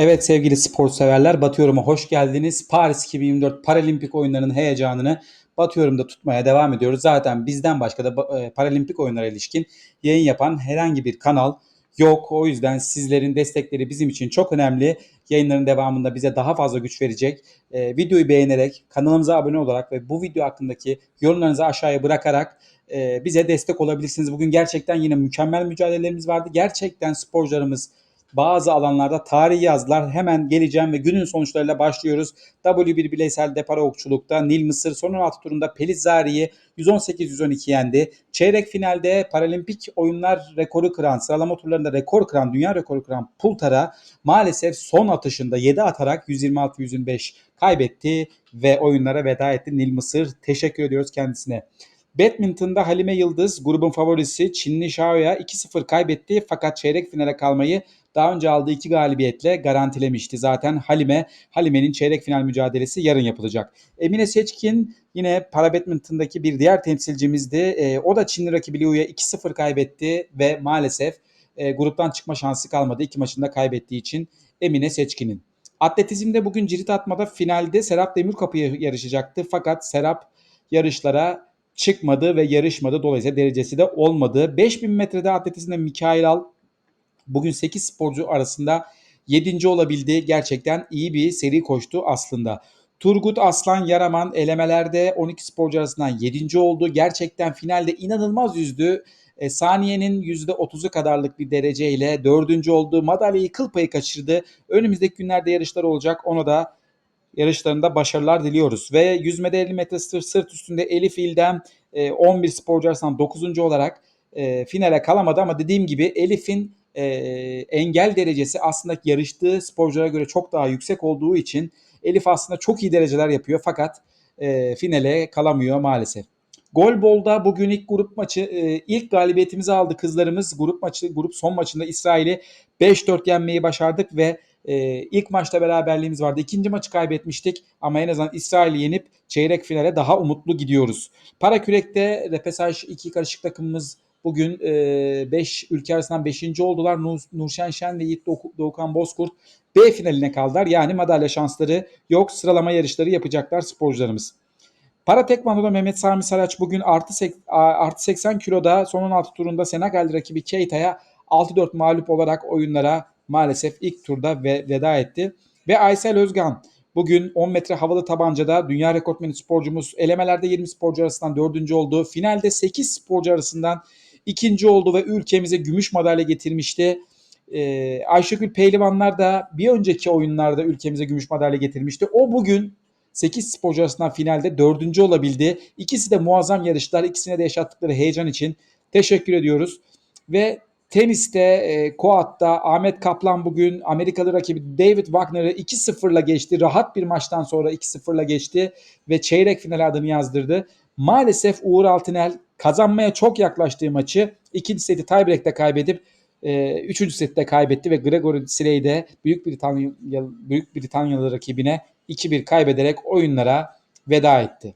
Evet sevgili spor severler Batı hoş geldiniz. Paris 2024 Paralimpik oyunlarının heyecanını Batı Yorum'da tutmaya devam ediyoruz. Zaten bizden başka da e, Paralimpik oyunlara ilişkin yayın yapan herhangi bir kanal yok. O yüzden sizlerin destekleri bizim için çok önemli. Yayınların devamında bize daha fazla güç verecek. E, videoyu beğenerek, kanalımıza abone olarak ve bu video hakkındaki yorumlarınızı aşağıya bırakarak e, bize destek olabilirsiniz. Bugün gerçekten yine mükemmel mücadelelerimiz vardı. Gerçekten sporcularımız bazı alanlarda tarihi yazdılar. Hemen geleceğim ve günün sonuçlarıyla başlıyoruz. W1 bireysel depara okçulukta Nil Mısır son 16 turunda Pelizari'yi 118-112 yendi. Çeyrek finalde Paralimpik oyunlar rekoru kıran, sıralama turlarında rekor kıran, dünya rekoru kıran Pultar'a maalesef son atışında 7 atarak 126-125 kaybetti ve oyunlara veda etti Nil Mısır. Teşekkür ediyoruz kendisine. Badminton'da Halime Yıldız grubun favorisi Çinli Shao'ya 2-0 kaybetti fakat çeyrek finale kalmayı daha önce aldığı iki galibiyetle garantilemişti. Zaten Halime, Halime'nin çeyrek final mücadelesi yarın yapılacak. Emine Seçkin yine para badminton'daki bir diğer temsilcimizdi. E, o da Çinli rakibi Liu'ya 2-0 kaybetti ve maalesef e, gruptan çıkma şansı kalmadı. İki maçında kaybettiği için Emine Seçkin'in. Atletizmde bugün cirit atmada finalde Serap Demirkapı yarışacaktı. Fakat Serap yarışlara çıkmadı ve yarışmadı. Dolayısıyla derecesi de olmadı. 5000 metrede atletizmde Mikail Al Bugün 8 sporcu arasında 7. olabildi. Gerçekten iyi bir seri koştu aslında. Turgut Aslan Yaraman elemelerde 12 sporcu arasından 7. oldu. Gerçekten finalde inanılmaz yüzdü. E, saniyenin %30'u kadarlık bir dereceyle 4. oldu. Madalyayı kıl payı kaçırdı. Önümüzdeki günlerde yarışlar olacak. Ona da yarışlarında başarılar diliyoruz. Ve yüzmede 50 metre sırt, üstünde Elif İldem e, 11 sporcu arasından 9. olarak e, finale kalamadı ama dediğim gibi Elif'in e, engel derecesi aslında yarıştığı sporculara göre çok daha yüksek olduğu için Elif aslında çok iyi dereceler yapıyor fakat e, finale kalamıyor maalesef. Golbol'da bugün ilk grup maçı e, ilk galibiyetimizi aldı kızlarımız. Grup maçı grup son maçında İsrail'i 5-4 yenmeyi başardık ve e, ilk maçta beraberliğimiz vardı. İkinci maçı kaybetmiştik ama en azından İsrail'i yenip çeyrek finale daha umutlu gidiyoruz. Para kürekte repesaj iki karışık takımımız Bugün 5 e, ülke arasından 5. oldular. Nur, Nurşen Şen ve Yiğit Doğukan Bozkurt B finaline kaldılar. Yani madalya şansları yok. Sıralama yarışları yapacaklar sporcularımız. Para tekvandoda Mehmet Sami Saraç bugün artı, artı 80 kiloda son 16 turunda Senegal rakibi Keita'ya 6-4 mağlup olarak oyunlara maalesef ilk turda ve veda etti. Ve Aysel Özgan bugün 10 metre havalı tabancada dünya rekortmeni sporcumuz elemelerde 20 sporcu arasından 4. oldu. Finalde 8 sporcu arasından ikinci oldu ve ülkemize gümüş madalya getirmişti. Ee, Ayşegül Pehlivanlar da bir önceki oyunlarda ülkemize gümüş madalya getirmişti. O bugün 8 sporcu arasından finalde dördüncü olabildi. İkisi de muazzam yarışlar. İkisine de yaşattıkları heyecan için teşekkür ediyoruz. Ve teniste, e, Koat'ta Ahmet Kaplan bugün Amerikalı rakibi David Wagner'ı 2-0'la geçti. Rahat bir maçtan sonra 2-0'la geçti ve çeyrek final adını yazdırdı. Maalesef Uğur Altınel kazanmaya çok yaklaştığı maçı ikinci seti tiebreak'te kaybedip e, üçüncü sette kaybetti ve Gregory Slay de Büyük Britanya Büyük Britanyalı rakibine 2-1 kaybederek oyunlara veda etti.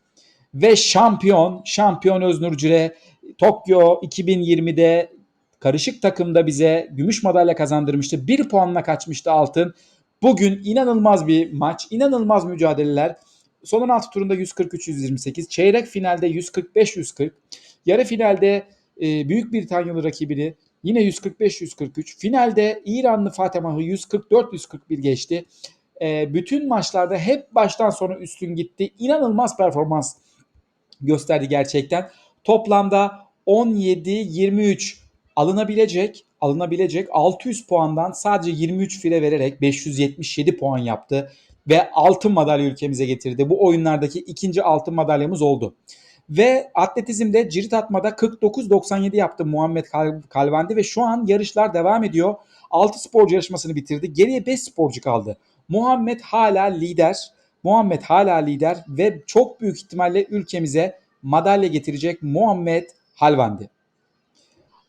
Ve şampiyon, şampiyon Öznur Cüre Tokyo 2020'de karışık takımda bize gümüş madalya kazandırmıştı. Bir puanla kaçmıştı altın. Bugün inanılmaz bir maç, inanılmaz mücadeleler. Son 16 turunda 143-128, çeyrek finalde 145-140, yarı finalde e, Büyük Britanyalı rakibini yine 145-143, finalde İranlı Fatemah'ı 144-141 geçti. E, bütün maçlarda hep baştan sona üstün gitti. İnanılmaz performans gösterdi gerçekten. Toplamda 17-23 alınabilecek alınabilecek 600 puandan sadece 23 file vererek 577 puan yaptı ve altın madalya ülkemize getirdi. Bu oyunlardaki ikinci altın madalyamız oldu. Ve atletizmde cirit atmada 49-97 yaptı Muhammed Kalvandi ve şu an yarışlar devam ediyor. 6 sporcu yarışmasını bitirdi. Geriye 5 sporcu kaldı. Muhammed hala lider. Muhammed hala lider ve çok büyük ihtimalle ülkemize madalya getirecek Muhammed Halvandi.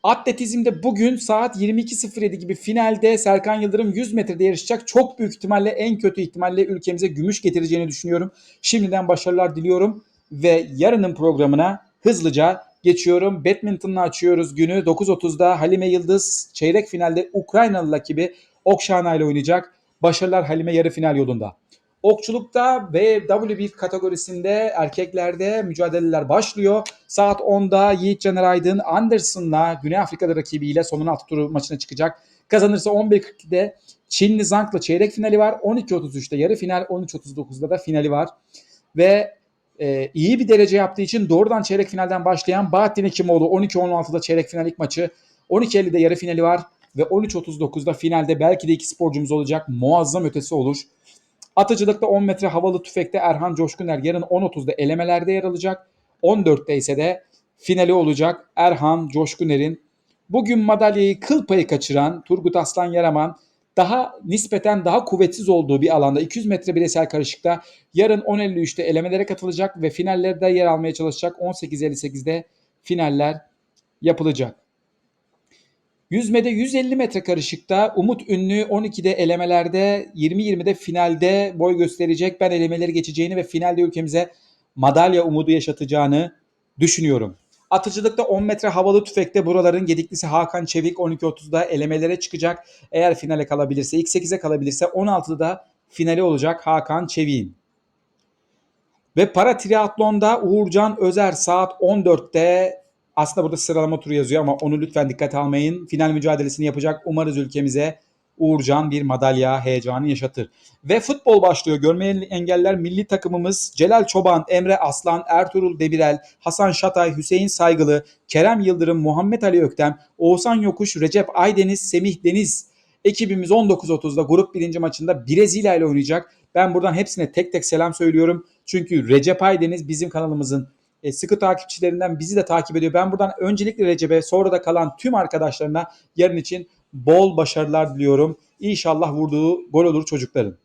Atletizmde bugün saat 22.07 gibi finalde Serkan Yıldırım 100 metrede yarışacak. Çok büyük ihtimalle en kötü ihtimalle ülkemize gümüş getireceğini düşünüyorum. Şimdiden başarılar diliyorum ve yarının programına hızlıca geçiyorum. Badminton'la açıyoruz günü. 9.30'da Halime Yıldız çeyrek finalde Ukraynalı rakibi Okşana ile oynayacak. Başarılar Halime yarı final yolunda. Okçulukta ve W1 kategorisinde erkeklerde mücadeleler başlıyor. Saat 10'da Yiğit Caner Aydın Anderson'la Güney Afrika'da rakibiyle sonun altı turu maçına çıkacak. Kazanırsa 11.42'de Çinli Zhang'la çeyrek finali var. 12.33'te yarı final, 13.39'da da finali var. Ve e, iyi bir derece yaptığı için doğrudan çeyrek finalden başlayan Bahattin Hekimoğlu 12-16'da çeyrek final ilk maçı. 12.50'de yarı finali var ve 13.39'da finalde belki de iki sporcumuz olacak. Muazzam ötesi olur. Atıcılıkta 10 metre havalı tüfekte Erhan Coşkuner yarın 10.30'da elemelerde yer alacak. 14'te ise de finali olacak Erhan Coşkuner'in. Bugün madalyayı kıl payı kaçıran Turgut Aslan Yaraman daha nispeten daha kuvvetsiz olduğu bir alanda 200 metre bireysel karışıkta yarın 10.53'te elemelere katılacak ve finallerde yer almaya çalışacak. 18.58'de finaller yapılacak. Yüzmede 150 metre karışıkta Umut Ünlü 12'de elemelerde 20-20'de finalde boy gösterecek. Ben elemeleri geçeceğini ve finalde ülkemize madalya umudu yaşatacağını düşünüyorum. Atıcılıkta 10 metre havalı tüfekte buraların gediklisi Hakan Çevik 12.30'da elemelere çıkacak. Eğer finale kalabilirse, ilk 8'e kalabilirse 16'da da finali olacak Hakan Çevik'in. Ve para triatlonda Uğurcan Özer saat 14'te aslında burada sıralama turu yazıyor ama onu lütfen dikkate almayın. Final mücadelesini yapacak. Umarız ülkemize Uğurcan bir madalya heyecanı yaşatır. Ve futbol başlıyor. Görmeyen engeller milli takımımız Celal Çoban, Emre Aslan, Ertuğrul Demirel, Hasan Şatay, Hüseyin Saygılı, Kerem Yıldırım, Muhammed Ali Öktem, Oğuzhan Yokuş, Recep Aydeniz, Semih Deniz ekibimiz 19.30'da grup birinci maçında Brezilya ile oynayacak. Ben buradan hepsine tek tek selam söylüyorum. Çünkü Recep Aydeniz bizim kanalımızın e, sıkı takipçilerinden bizi de takip ediyor. Ben buradan öncelikle Recep'e sonra da kalan tüm arkadaşlarına yarın için bol başarılar diliyorum. İnşallah vurduğu gol olur çocukların.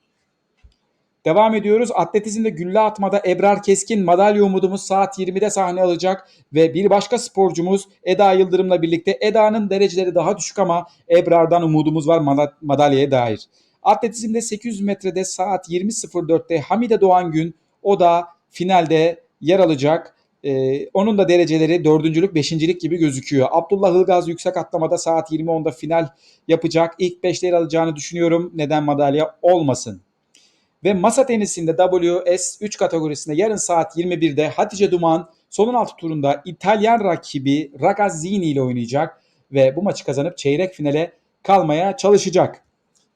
Devam ediyoruz. Atletizmde gülle atmada Ebrar Keskin madalya umudumuz saat 20'de sahne alacak ve bir başka sporcumuz Eda Yıldırım'la birlikte Eda'nın dereceleri daha düşük ama Ebrar'dan umudumuz var madalyaya dair. Atletizmde 800 metrede saat 20.04'te Hamide Doğan Gün o da finalde yer alacak. Ee, onun da dereceleri dördüncülük, beşincilik gibi gözüküyor. Abdullah Ilgaz yüksek atlamada saat 20.10'da final yapacak. İlk beşleri alacağını düşünüyorum. Neden madalya olmasın? Ve masa tenisinde WS3 kategorisinde yarın saat 21'de Hatice Duman sonun altı turunda İtalyan rakibi Ragazzini ile oynayacak ve bu maçı kazanıp çeyrek finale kalmaya çalışacak.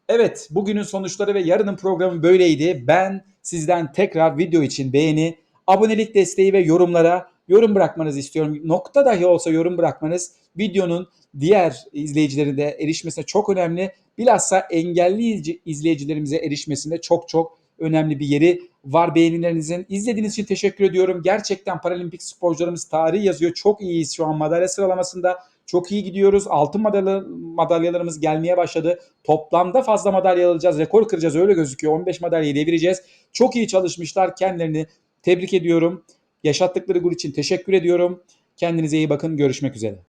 Evet bugünün sonuçları ve yarının programı böyleydi. Ben sizden tekrar video için beğeni, abonelik desteği ve yorumlara yorum bırakmanızı istiyorum. Nokta dahi olsa yorum bırakmanız videonun diğer izleyicileri de erişmesine çok önemli. Bilhassa engelli izleyicilerimize erişmesinde çok çok önemli bir yeri var beğenilerinizin. İzlediğiniz için teşekkür ediyorum. Gerçekten paralimpik sporcularımız tarihi yazıyor. Çok iyiyiz şu an madalya sıralamasında. Çok iyi gidiyoruz. Altın madalya, madalyalarımız gelmeye başladı. Toplamda fazla madalya alacağız. Rekor kıracağız öyle gözüküyor. 15 madalyayı devireceğiz. Çok iyi çalışmışlar. Kendilerini tebrik ediyorum. Yaşattıkları gol için teşekkür ediyorum. Kendinize iyi bakın. Görüşmek üzere.